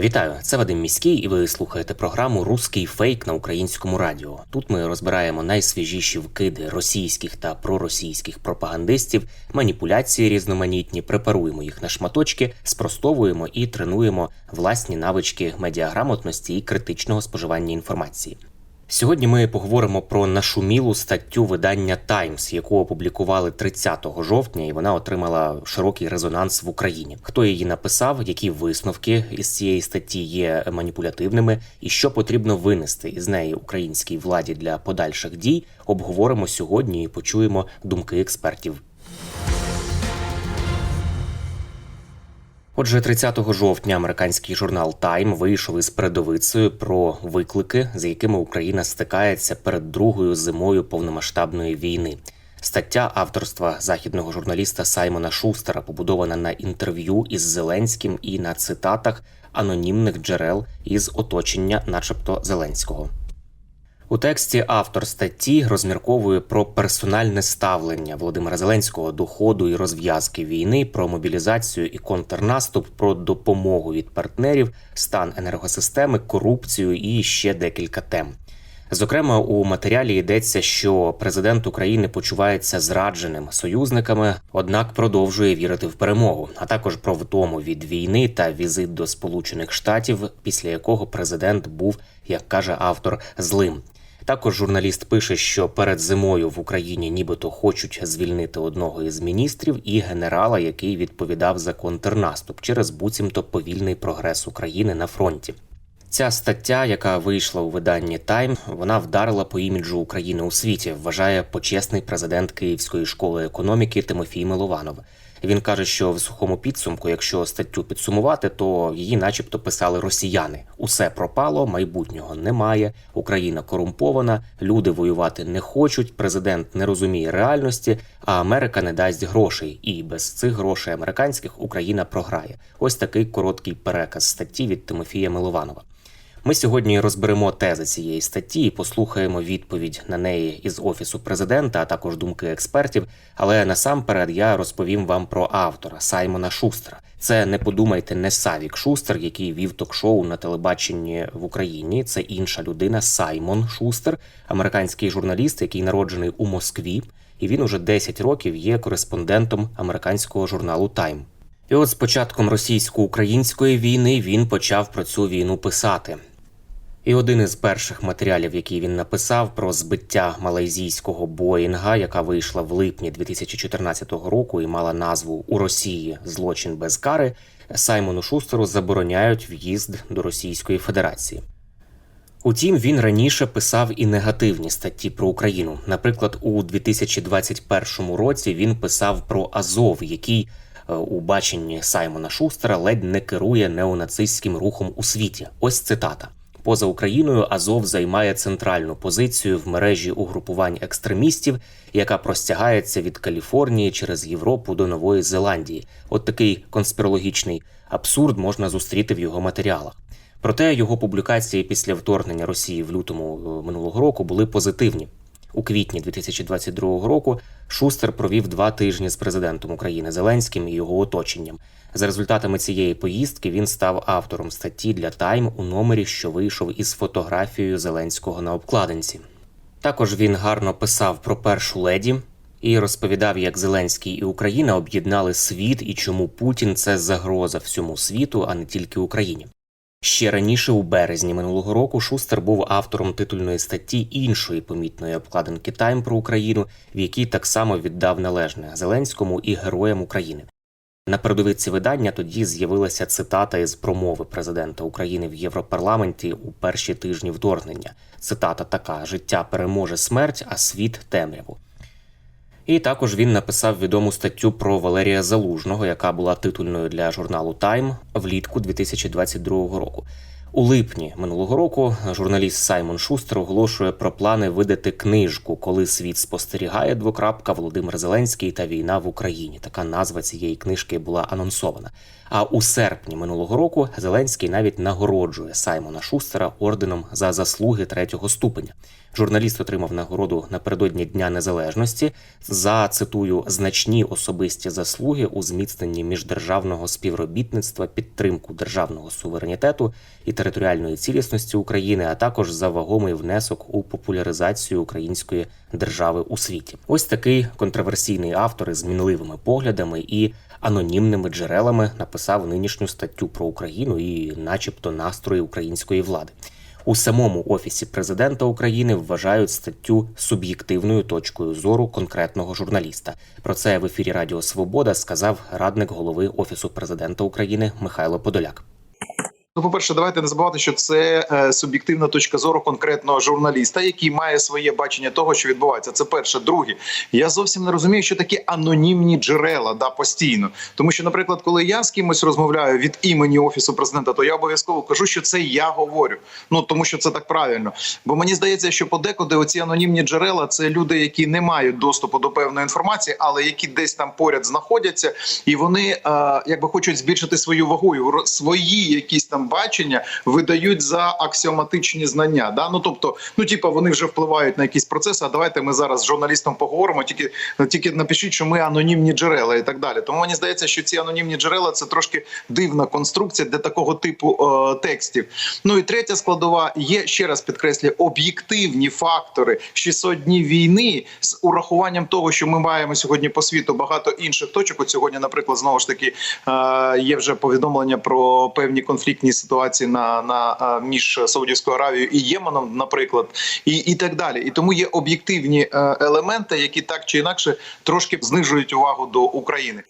Вітаю, це Вадим Міський, і ви слухаєте програму Руський фейк на українському радіо. Тут ми розбираємо найсвіжіші вкиди російських та проросійських пропагандистів, маніпуляції різноманітні, препаруємо їх на шматочки, спростовуємо і тренуємо власні навички медіаграмотності і критичного споживання інформації. Сьогодні ми поговоримо про нашумілу статтю видання Times, яку опублікували 30 жовтня, і вона отримала широкий резонанс в Україні. Хто її написав, які висновки із цієї статті є маніпулятивними, і що потрібно винести із неї українській владі для подальших дій, обговоримо сьогодні і почуємо думки експертів. Отже, 30 жовтня американський журнал Time вийшов із передовицею про виклики, з якими Україна стикається перед другою зимою повномасштабної війни. Стаття авторства західного журналіста Саймона Шустера побудована на інтерв'ю із Зеленським і на цитатах анонімних джерел із оточення, начебто Зеленського. У тексті автор статті розмірковує про персональне ставлення Володимира Зеленського до ходу і розв'язки війни, про мобілізацію і контрнаступ, про допомогу від партнерів, стан енергосистеми, корупцію і ще декілька тем. Зокрема, у матеріалі йдеться, що президент України почувається зрадженим союзниками, однак продовжує вірити в перемогу, а також про втому від війни та візит до Сполучених Штатів, після якого президент був, як каже автор, злим. Також журналіст пише, що перед зимою в Україні нібито хочуть звільнити одного із міністрів і генерала, який відповідав за контрнаступ через буцімто повільний прогрес України на фронті. Ця стаття, яка вийшла у виданні Тайм, вона вдарила по іміджу України у світі. Вважає почесний президент Київської школи економіки Тимофій Милованов. Він каже, що в сухому підсумку, якщо статтю підсумувати, то її, начебто, писали росіяни. Усе пропало, майбутнього немає. Україна корумпована, люди воювати не хочуть. Президент не розуміє реальності, а Америка не дасть грошей. І без цих грошей американських Україна програє. Ось такий короткий переказ статті від Тимофія Милованова. Ми сьогодні розберемо тези цієї статті і послухаємо відповідь на неї із офісу президента, а також думки експертів. Але насамперед я розповім вам про автора Саймона Шустера. Це не подумайте, не Савік Шустер, який вів ток-шоу на телебаченні в Україні. Це інша людина, Саймон Шустер, американський журналіст, який народжений у Москві, і він уже 10 років є кореспондентом американського журналу Тайм. І от з початком російсько-української війни він почав про цю війну писати. І один із перших матеріалів, який він написав про збиття малайзійського Боїнга, яка вийшла в липні 2014 року і мала назву у Росії Злочин без кари, Саймону Шустеру забороняють в'їзд до Російської Федерації. Утім, він раніше писав і негативні статті про Україну. Наприклад, у 2021 році він писав про Азов, який е, у баченні Саймона Шустера ледь не керує неонацистським рухом у світі. Ось цитата. Поза Україною Азов займає центральну позицію в мережі угрупувань екстремістів, яка простягається від Каліфорнії через Європу до Нової Зеландії. От такий конспірологічний абсурд можна зустріти в його матеріалах. Проте його публікації після вторгнення Росії в лютому е, минулого року були позитивні. У квітні 2022 року Шустер провів два тижні з президентом України Зеленським і його оточенням. За результатами цієї поїздки він став автором статті для Тайм у номері, що вийшов із фотографією Зеленського на обкладинці. Також він гарно писав про першу леді і розповідав, як Зеленський і Україна об'єднали світ і чому Путін це загроза всьому світу, а не тільки Україні. Ще раніше, у березні минулого року, Шустер був автором титульної статті іншої помітної обкладинки Тайм про Україну, в якій так само віддав належне Зеленському і героям України. На передовиці видання тоді з'явилася цитата із промови президента України в Європарламенті у перші тижні вторгнення. Цитата така: Життя переможе смерть, а світ темряву. І також він написав відому статтю про Валерія Залужного, яка була титульною для журналу Time влітку 2022 року. У липні минулого року журналіст Саймон Шустер оголошує про плани видати книжку, коли світ спостерігає двокрапка Володимир Зеленський та війна в Україні. Така назва цієї книжки була анонсована. А у серпні минулого року Зеленський навіть нагороджує Саймона Шустера орденом за заслуги третього ступеня. Журналіст отримав нагороду напередодні Дня Незалежності за цитую значні особисті заслуги у зміцненні міждержавного співробітництва, підтримку державного суверенітету і територіальної цілісності України, а також за вагомий внесок у популяризацію української держави у світі. Ось такий контроверсійний автор із мінливими поглядами і анонімними джерелами написав нинішню статтю про Україну і, начебто, настрої української влади. У самому офісі президента України вважають статтю суб'єктивною точкою зору конкретного журналіста. Про це в ефірі Радіо Свобода сказав радник голови офісу президента України Михайло Подоляк. Ну, по-перше, давайте не забувати, що це е, суб'єктивна точка зору конкретного журналіста, який має своє бачення того, що відбувається. Це перше. Друге, я зовсім не розумію, що такі анонімні джерела да постійно. Тому що, наприклад, коли я з кимось розмовляю від імені офісу президента, то я обов'язково кажу, що це я говорю. Ну тому що це так правильно. Бо мені здається, що подекуди оці анонімні джерела це люди, які не мають доступу до певної інформації, але які десь там поряд знаходяться, і вони е, якби хочуть збільшити свою вагу, свої якісь там бачення видають за аксіоматичні знання. Да? Ну тобто, ну типа вони вже впливають на якісь процеси. А давайте ми зараз з журналістом поговоримо. Тільки тільки напишіть, що ми анонімні джерела і так далі. Тому мені здається, що ці анонімні джерела це трошки дивна конструкція для такого типу е, текстів. Ну і третя складова є ще раз підкреслюю об'єктивні фактори 600 днів війни з урахуванням того, що ми маємо сьогодні по світу багато інших точок. От сьогодні, наприклад, знову ж таки е, є вже повідомлення про певні конфліктні ситуації на, на між Саудівською Аравією і Єменом, наприклад, і, і так далі. І тому є об'єктивні е, елементи, які так чи інакше трошки знижують увагу до України.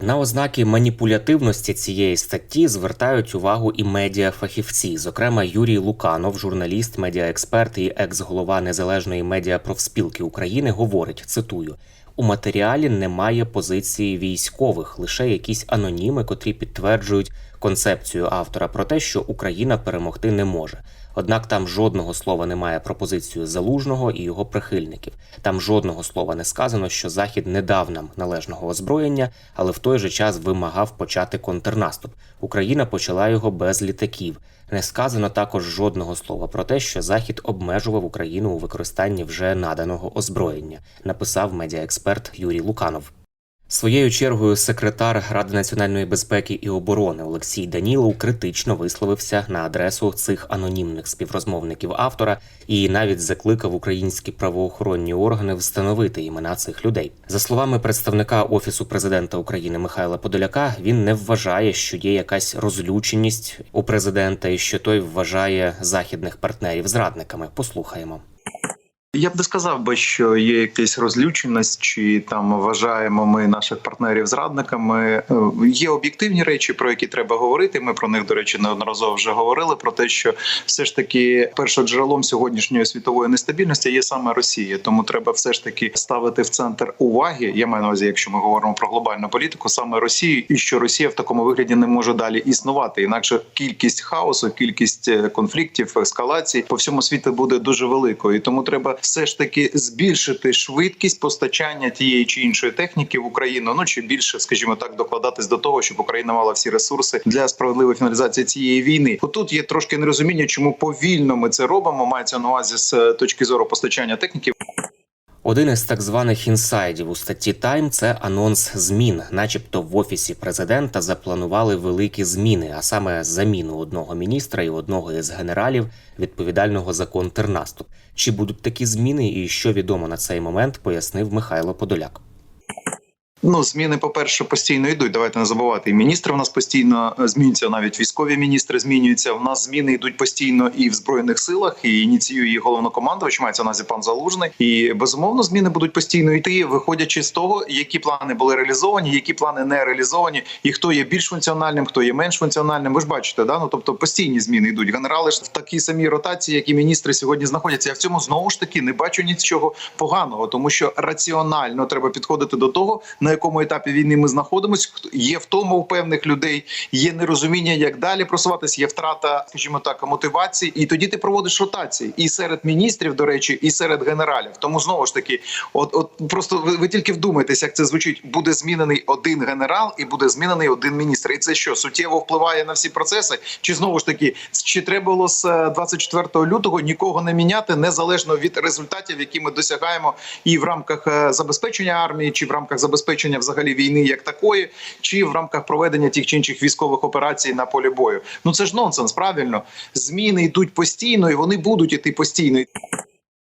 На ознаки маніпулятивності цієї статті звертають увагу і медіафахівці, зокрема Юрій Луканов, журналіст, медіаексперт і екс-голова незалежної медіапрофспілки України, говорить: цитую. У матеріалі немає позиції військових, лише якісь аноніми, котрі підтверджують концепцію автора про те, що Україна перемогти не може. Однак там жодного слова немає про позицію залужного і його прихильників. Там жодного слова не сказано, що Захід не дав нам належного озброєння, але в той же час вимагав почати контрнаступ. Україна почала його без літаків. Не сказано також жодного слова про те, що Захід обмежував Україну у використанні вже наданого озброєння, написав медіаексперт Юрій Луканов. Своєю чергою секретар Ради національної безпеки і оборони Олексій Данілов критично висловився на адресу цих анонімних співрозмовників автора і навіть закликав українські правоохоронні органи встановити імена цих людей. За словами представника офісу президента України Михайла Подоляка, він не вважає, що є якась розлюченість у президента, і що той вважає західних партнерів зрадниками. Послухаємо. Я б не сказав би, що є якась розлюченість, чи там вважаємо ми наших партнерів зрадниками. Е, Є об'єктивні речі, про які треба говорити. Ми про них, до речі, неодноразово вже говорили. Про те, що все ж таки першоджерелом сьогоднішньої світової нестабільності є саме Росія. Тому треба все ж таки ставити в центр уваги. Я маю на увазі, якщо ми говоримо про глобальну політику, саме Росію, і що Росія в такому вигляді не може далі існувати. Інакше кількість хаосу, кількість е, конфліктів, ескалацій по всьому світу буде дуже великою. І тому треба все ж таки збільшити швидкість постачання тієї чи іншої техніки в Україну. Ну чи більше, скажімо так, докладатись до того, щоб Україна мала всі ресурси для справедливої фіналізації цієї війни. Отут є трошки нерозуміння, чому повільно ми це робимо. Мається на увазі з е, точки зору постачання техніки. Один із так званих інсайдів у статті Тайм це анонс змін, начебто в офісі президента запланували великі зміни, а саме заміну одного міністра і одного із генералів, відповідального за контрнаступ. Чи будуть такі зміни, і що відомо на цей момент, пояснив Михайло Подоляк. Ну, зміни, по-перше, постійно йдуть. Давайте не забувати. І міністри в нас постійно е, змінюються, навіть військові міністри змінюються. У нас зміни йдуть постійно і в збройних силах, і ініціює їх головнокомандувач, мається на пан Залужний. І безумовно зміни будуть постійно йти, виходячи з того, які плани були реалізовані, які плани не реалізовані, і хто є більш функціональним, хто є менш функціональним. Ви ж бачите, да? ну тобто постійні зміни йдуть. Генерали ж в такій самій ротації, як і міністри сьогодні знаходяться. Я в цьому знову ж таки не бачу нічого поганого, тому що раціонально треба підходити до того, на на якому етапі війни ми знаходимося. Є втома у певних людей, є нерозуміння, як далі просуватися, є втрата, скажімо так, мотивації. І тоді ти проводиш ротації і серед міністрів, до речі, і серед генералів. Тому знову ж таки, от, от просто ви, ви тільки вдумайтесь, як це звучить. Буде змінений один генерал і буде змінений один міністр. І це що суттєво впливає на всі процеси? Чи знову ж таки, чи треба було з е, 24 лютого нікого не міняти незалежно від результатів, які ми досягаємо, і в рамках е, забезпечення армії, чи в рамках забезпечення взагалі війни як такої, чи в рамках проведення тих чи інших військових операцій на полі бою? Ну це ж нонсенс, правильно? Зміни йдуть постійно, і вони будуть іти постійно.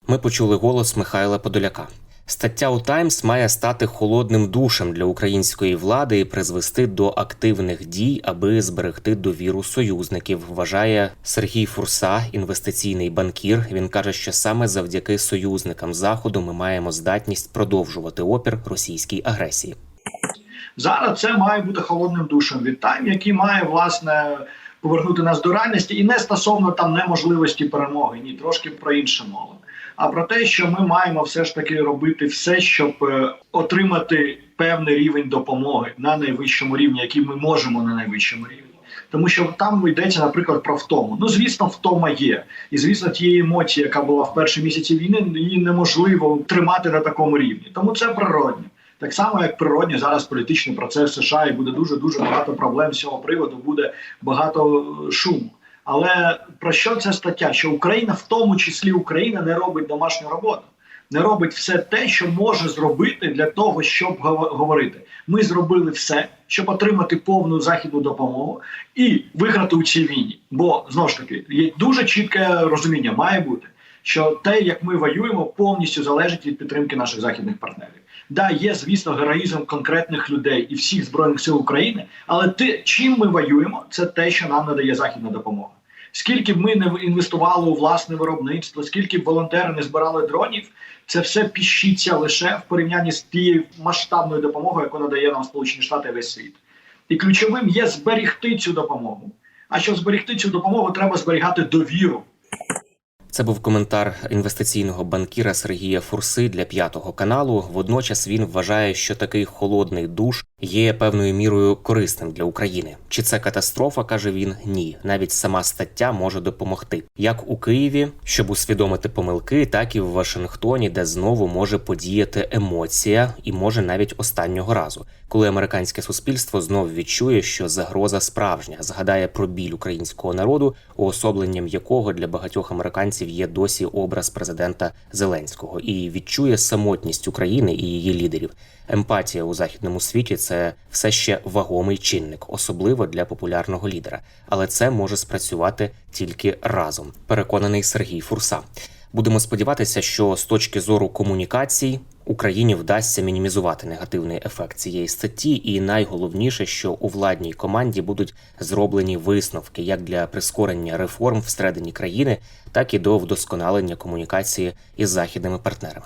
Ми почули голос Михайла Подоляка. Стаття у Таймс має стати холодним душем для української влади і призвести до активних дій, аби зберегти довіру союзників. Вважає Сергій Фурса, інвестиційний банкір. Він каже, що саме завдяки союзникам заходу ми маємо здатність продовжувати опір російській агресії. Зараз це має бути холодним душем від Тайм, який має власне повернути нас до реальності, і не стосовно там неможливості перемоги, ні трошки про інше мова. А про те, що ми маємо все ж таки робити все, щоб е, отримати певний рівень допомоги на найвищому рівні, який ми можемо на найвищому рівні. Тому що там йдеться, наприклад, про втому. Ну, звісно, втома є. І звісно, тієї емоції, яка була в перші місяці війни, її неможливо тримати на такому рівні. Тому це природньо. Так само, як природньо зараз політичний процес США і буде дуже дуже багато проблем з цього приводу, буде багато е, шуму. Але про що ця стаття? Що Україна, в тому числі Україна, не робить домашню роботу, не робить все те, що може зробити для того, щоб гов- говорити. Ми зробили все, щоб отримати повну західну допомогу і виграти у цій війні. Бо знову ж таки є дуже чітке розуміння, має бути, що те, як ми воюємо, повністю залежить від підтримки наших західних партнерів. Да, є, звісно, героїзм конкретних людей і всіх збройних сил України, але те, чим ми воюємо, це те, що нам надає західна допомога. Скільки б ми не інвестували у власне виробництво, скільки б волонтери не збирали дронів, це все піщиться лише в порівнянні з тією масштабною допомогою, яку надає нам Сполучені Штати весь світ. І ключовим є зберігти цю допомогу. А щоб зберігти цю допомогу, треба зберігати довіру. Це був коментар інвестиційного банкіра Сергія Фурси для п'ятого каналу. Водночас він вважає, що такий холодний душ є певною мірою корисним для України. Чи це катастрофа? каже він. Ні, навіть сама стаття може допомогти, як у Києві, щоб усвідомити помилки, так і в Вашингтоні, де знову може подіяти емоція, і може навіть останнього разу, коли американське суспільство знов відчує, що загроза справжня, згадає про біль українського народу, уособленням якого для багатьох американців є досі образ президента Зеленського, і відчує самотність України і її лідерів. Емпатія у західному світі все ще вагомий чинник, особливо для популярного лідера. Але це може спрацювати тільки разом. Переконаний Сергій Фурса. Будемо сподіватися, що з точки зору комунікацій Україні вдасться мінімізувати негативний ефект цієї статті, і найголовніше, що у владній команді будуть зроблені висновки як для прискорення реформ всередині країни, так і до вдосконалення комунікації із західними партнерами.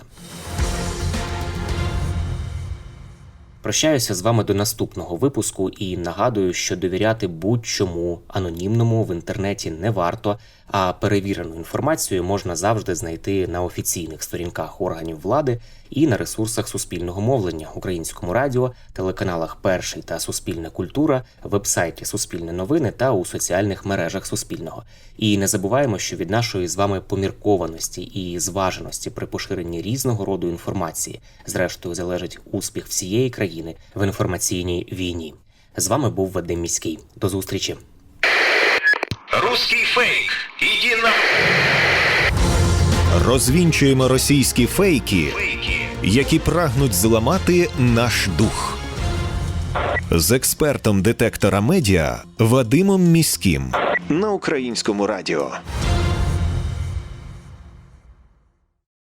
Прощаюся з вами до наступного випуску і нагадую, що довіряти будь-чому анонімному в інтернеті не варто, а перевірену інформацію можна завжди знайти на офіційних сторінках органів влади і на ресурсах суспільного мовлення, українському радіо, телеканалах Перший та Суспільна культура, вебсайті Суспільне новини та у соціальних мережах Суспільного. І не забуваємо, що від нашої з вами поміркованості і зваженості при поширенні різного роду інформації, зрештою, залежить успіх всієї країни в інформаційній війні. З вами був Вадим Міський. До зустрічі. Русский фейк. Іди на Розвінчуємо російські фейки, фейки. які прагнуть зламати наш дух. З експертом детектора медіа Вадимом Міським на українському радіо.